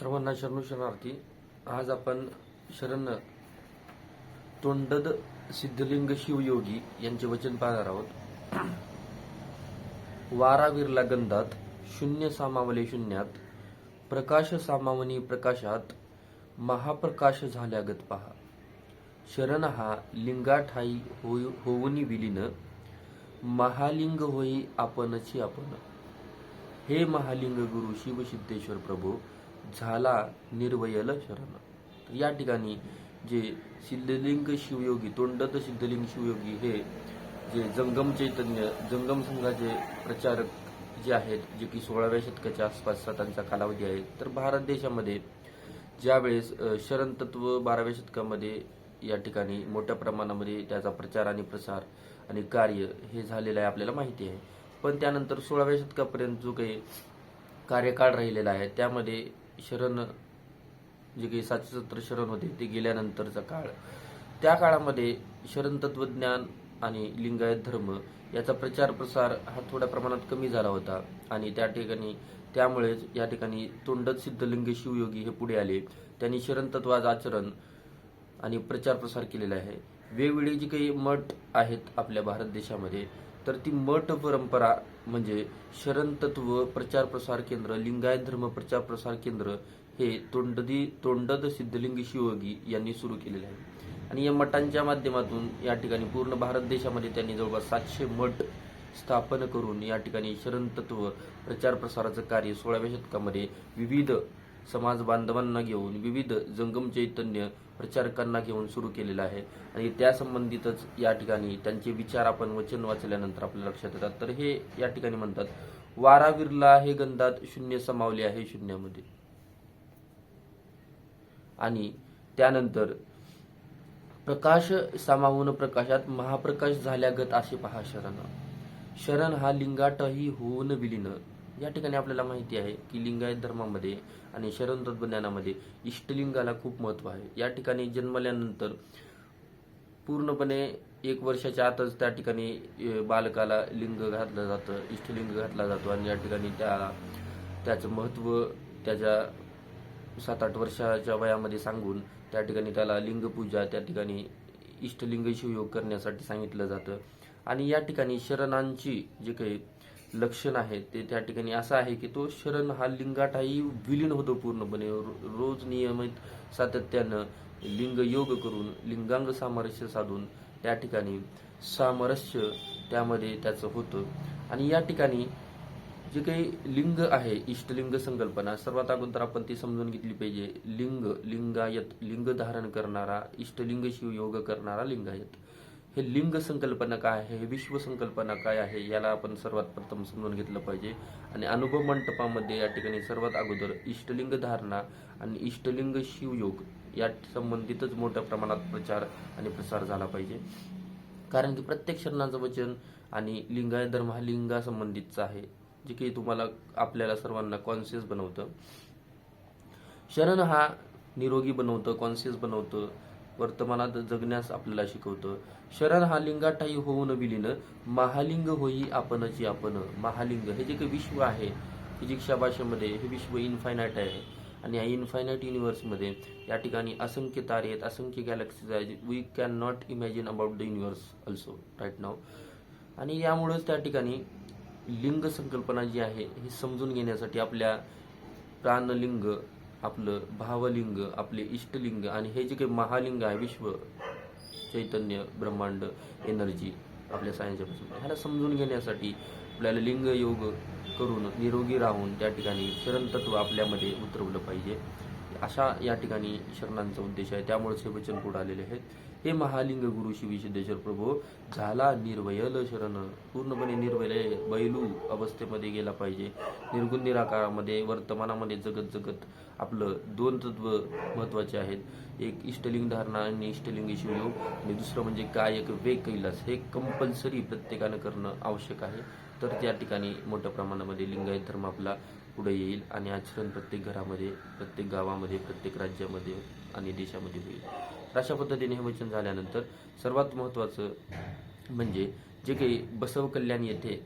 सर्वांना शरणू शरणार्थी. आज आपण शरण तोंडद सिद्धलिंग शिवयोगी यांचे वचन पाहणार आहोत. वारा विरला गंधात शून्य सामावले शून्यात प्रकाश सामावनी प्रकाशात महाप्रकाश झाल्यागत पहा. शरण हा लिंगाठाई होई- होऊनी विलीन महालिंग होई आपणची आपण. हे महालिंग गुरु शिवसिद्धेश्वर प्रभू झाला निर्वयल शरण. या ठिकाणी जे सिद्धलिंग शिवयोगी तोंडत सिद्धलिंग शिवयोगी हे जे जंगम चैतन्य जंगम संघाचे प्रचारक जे आहेत जे की सोळाव्या शतकाच्या आसपासचा त्यांचा कालावधी आहे तर भारत देशामध्ये ज्यावेळेस शरण तत्व बाराव्या शतकामध्ये या ठिकाणी मोठ्या प्रमाणामध्ये त्याचा प्रचार आणि प्रसार आणि कार्य हे झालेलं आहे आपल्याला माहिती आहे. पण त्यानंतर सोळाव्या शतकापर्यंत जो काही कार्यकाळ राहिलेला आहे त्यामध्ये शरण जे काही सातशे सत्तर शरण होते ते गेल्यानंतरचा काळ. त्या काळामध्ये शरण तत्वज्ञान आणि लिंगायत धर्म याचा प्रचार प्रसार हा थोड्या प्रमाणात कमी झाला होता आणि त्या ठिकाणी त्यामुळेच या ठिकाणी तोंडत सिद्धलिंग शिवयोगी हे पुढे आले. त्यांनी शरण तत्वाचं आचरण आणि प्रचार प्रसार केलेला आहे. वेगवेगळी जी काही मठ आहेत आपल्या भारत देशामध्ये तर ती मठ परंपरा म्हणजे शरण तत्व प्रचार प्रसार केंद्र लिंगायत धर्म प्रचार प्रसार केंद्र हे तोंडदी तोंडद सिद्धलिंग शिवयोगी यांनी सुरू केलेले आहे. आणि या मठांच्या माध्यमातून या ठिकाणी पूर्ण भारत देशामध्ये त्यांनी जवळपास सातशे मठ स्थापन करून या ठिकाणी शरण तत्व प्रचार प्रसाराचं कार्य सोळाव्या शतकामध्ये विविध समाज बांधवांना घेऊन विविध जंगम चैतन्य प्रचारकांना घेऊन सुरू केलेलं आहे. आणि त्या संबंधितच या ठिकाणी त्यांचे विचार आपण वचन वाचल्यानंतर आपल्या लक्षात येतात. तर हे या ठिकाणी म्हणतात वारा विरला हे गंधात शून्य समावले आहे शून्यामध्ये. आणि त्यानंतर प्रकाश सामावून प्रकाशात महाप्रकाश झाल्यागत असे पहा शरण. शरण हा लिंगाटही होऊन विलीन. या ठिकाणी आपल्याला माहिती आहे की लिंगायत धर्मामध्ये आणि शरण तत्वज्ञानामध्ये इष्टलिंगाला खूप महत्त्व आहे. या ठिकाणी जन्मल्यानंतर पूर्णपणे एक वर्षाच्या आतच त्या ठिकाणी बालकाला लिंग घातलं जातं इष्टलिंग घातला जातो आणि या ठिकाणी त्याला त्याचं महत्त्व त्याच्या सात आठ वर्षाच्या वयामध्ये सांगून त्या ठिकाणी त्याला लिंगपूजा त्या ठिकाणी इष्टलिंग शिवयोग करण्यासाठी सांगितलं जातं. आणि या ठिकाणी शरणांची जे काही लक्षण आहे ते त्या ठिकाणी असं आहे की तो शरण हा लिंगाठाही विलीन होतो पूर्णपणे. रोज नियमित सातत्यानं लिंग योग करून लिंगांग सामरस्य साधून त्या ठिकाणी सामरस्य त्यामध्ये त्याचं होतं. आणि या ठिकाणी जे काही लिंग आहे इष्टलिंग संकल्पना सर्वात अगोदर आपण ती समजून घेतली पाहिजे. लिंग लिंगायत लिंग धारण करणारा इष्टलिंग शिव योग करणारा लिंगायत. हे लिंग संकल्पना काय आहे? हे विश्व संकल्पना काय आहे? याला आपण सर्वात प्रथम समजून घेतलं पाहिजे. आणि अनुभव मंडपामध्ये या ठिकाणी सर्वात अगोदर इष्टलिंग धारणा आणि इष्टलिंग शिवयोग या संबंधितच मोठ्या प्रमाणात प्रचार आणि प्रसार झाला पाहिजे. कारण की प्रत्येक शरणाचं वचन आणि लिंगाय धर्म हा लिंगासंबंधितचा आहे जे की तुम्हाला आपल्याला सर्वांना कॉन्शियस बनवतं. शरण हा निरोगी बनवतं कॉन्शियस बनवतं. वर्तमानात जगण्यास आपल्याला शिकवतं. शरण हा लिंगाठाई होऊन विलीन. महालिंग होई आपणची आपण. महालिंग हे जे काही विश्व आहे फिजिक्सच्या भाषेमध्ये हे विश्व इनफायनाईट आहे. आणि या इनफायनाईट युनिव्हर्समध्ये या ठिकाणी असंख्य तारे आहेत असंख्य गॅलेक्सीज आहेत. We can not imagine about the universe also right now आणि यामुळेच त्या ठिकाणी लिंग संकल्पना जी आहे ही समजून घेण्यासाठी आपल्या प्राणलिंग आपलं भावलिंग आपले इष्टलिंग आणि हे जे काही महालिंग आहे विश्व चैतन्य ब्रह्मांड एनर्जी आपल्या सायन्सच्यापासून. ह्याला समजून घेण्यासाठी आपल्याला लिंग योग करून निरोगी राहून त्या ठिकाणी शरणतत्व आपल्यामध्ये उतरवलं पाहिजे. अशा या ठिकाणी शरणांचा उद्देश आहे. त्यामुळेच हे वचन पुढे आलेले आहेत हे महालिंग गुरु शिवी सिद्धेश्वर प्रभू झाला निर्वयल शरण. पूर्णपणे निर्वय बैलू अवस्थेमध्ये गेला पाहिजे. निर्गुण निराकारामध्ये वर्तमानामध्ये जगत जगत आपलं दोन तत्व महत्त्वाचे आहेत. एक इष्टलिंग धारणा आणि इष्टलिंग शिवयोग. आणि दुसरं म्हणजे कायक वेग कैलास हे कंपल्सरी प्रत्येकानं करणं आवश्यक आहे. तर त्या ठिकाणी मोठ्या प्रमाणामध्ये लिंगायत धर्म आपला पुढे येईल आणि आचरण प्रत्येक घरामध्ये प्रत्येक गावामध्ये प्रत्येक राज्यामध्ये आणि देशामध्ये होईल. तर अशा पद्धतीने हे वचन झाल्यानंतर सर्वात महत्त्वाचं म्हणजे जे काही बसव कल्याण येथे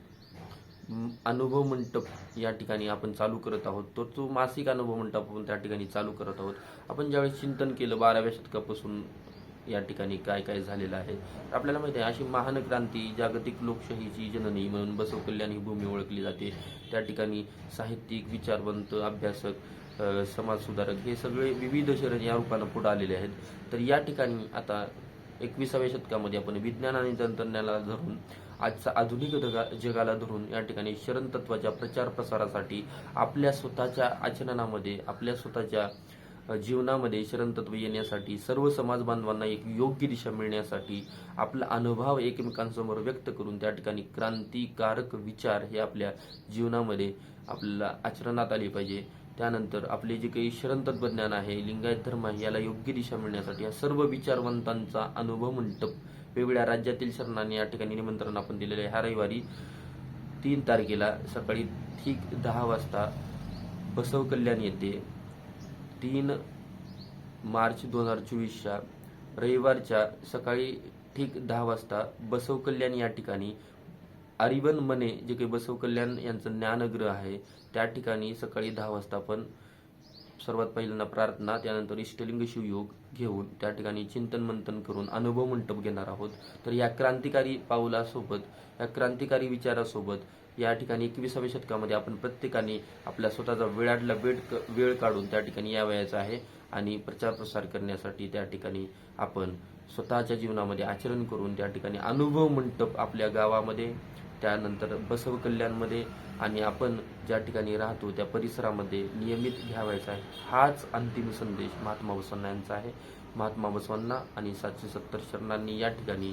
अनुभव मंडप या ठिकाणी आपण चालू करत आहोत तो तो मासिक अनुभव मंडप आपण त्या ठिकाणी चालू करत आहोत. आपण ज्यावेळेस चिंतन केलं बाराव्या शतकापासून या ठिकाणी काय काय झालेलं आहे. तर आपल्याला माहिती आहे अशी महान क्रांती जागतिक लोकशाहीची जननी म्हणून बसव कल्याण ही भूमी ओळखली जाते. त्या ठिकाणी साहित्यिक विचारवंत अभ्यासक समाजसुधारक हे सगळे विविध शरण या रूपानं पुढे आलेले आहेत. तर या ठिकाणी आता एकविसाव्या शतकामध्ये आपण विज्ञान आणि तंत्रज्ञानाला धरून आजचा आधुनिक जगा- जगाला धरून या ठिकाणी शरण तत्वाच्या प्रचार प्रसारासाठी आपल्या स्वतःच्या आचरणामध्ये आपल्या स्वतःच्या जीवनामध्ये शरणतत्व येण्यासाठी सर्व समाज बांधवांना एक योग्य दिशा मिळण्यासाठी आपला अनुभव एकमेकांसमोर व्यक्त करून त्या ठिकाणी क्रांतिकारक विचार हे आपल्या जीवनामध्ये आपल्याला आचरणात आले पाहिजे. त्यानंतर आपले जे काही शरणतत्व ज्ञान आहे लिंगायत धर्म आहे याला योग्य दिशा मिळण्यासाठी या सर्व विचारवंतांचा अनुभव मंडप वेगवेगळ्या राज्यातील शरणांनी या ठिकाणी निमंत्रण आपण दिलेले आहे. ह्या रविवारी तीन तारखेला सकाळी ठीक दहा वाजता बसव कल्याण येथे तीन मार्च दोन हजार चोवीसच्या रविवारच्या सकाळी ठीक दहा वाजता बसव कल्याण या ठिकाणी अरिबन मने जे काही बसव कल्याण यांचं ज्ञानग्रह आहे त्या ठिकाणी सकाळी दहा वाजता आपण सर्वात पहिल्यांदा प्रार्थना त्यानंतर इष्टलिंग शिवयोग घेऊन त्या ठिकाणी चिंतन मंथन करून अनुभव मंडप घेणार आहोत. तर या क्रांतिकारी पाऊलासोबत या क्रांतिकारी विचारासोबत या ठिकाणी एकविसाव्या शतकामध्ये आपण प्रत्येकाने आपल्या स्वतःचा वेळाडला वेळ वेळ काढून त्या ठिकाणी यावयाचा आहे आणि प्रचार प्रसार करण्यासाठी त्या ठिकाणी आपण स्वतःच्या जीवनामध्ये आचरण करून त्या ठिकाणी अनुभव मंडप आपल्या गावामध्ये त्यानंतर बसव कल्याणमध्ये आणि आपण ज्या ठिकाणी राहतो त्या परिसरामध्ये नियमित घ्यावायचा आहे. हाच अंतिम संदेश महात्मा बसवांना यांचा आहे. महात्मा बसवांना आणि सातशे सत्तर शरणांनी या ठिकाणी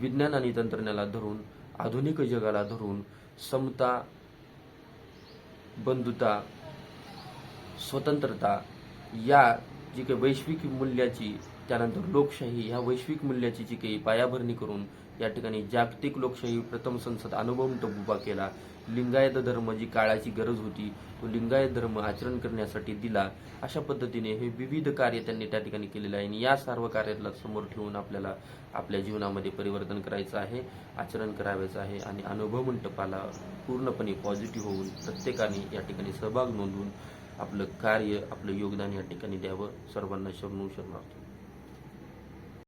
विज्ञान आणि तंत्रज्ञानाला धरून आधुनिक जगाला धरून समता बंधुता स्वतंत्रता या जी काही वैश्विक मूल्याची त्यानंतर लोकशाही ह्या वैश्विक मूल्याची जी काही पायाभरणी करून या ठिकाणी जागतिक लोकशाही प्रथम संसद अनुभव मंडप उभा केला. लिंगायत धर्म जी काळाची गरज होती तो लिंगायत धर्म आचरण करण्यासाठी दिला. अशा पद्धतीने हे विविध कार्य त्यांनी त्या ठिकाणी केलेलं आहे. आणि या सर्व कार्याला समोर ठेवून आपल्याला आपल्या जीवनामध्ये परिवर्तन करायचं आहे आचरण करावायचं आहे आणि अनुभव मंडपाला पूर्णपणे पॉझिटिव्ह होऊन प्रत्येकाने या ठिकाणी सहभाग नोंदवून आपलं कार्य आपलं योगदान या ठिकाणी द्यावं. सर्वांना शरणू शरणार्थ.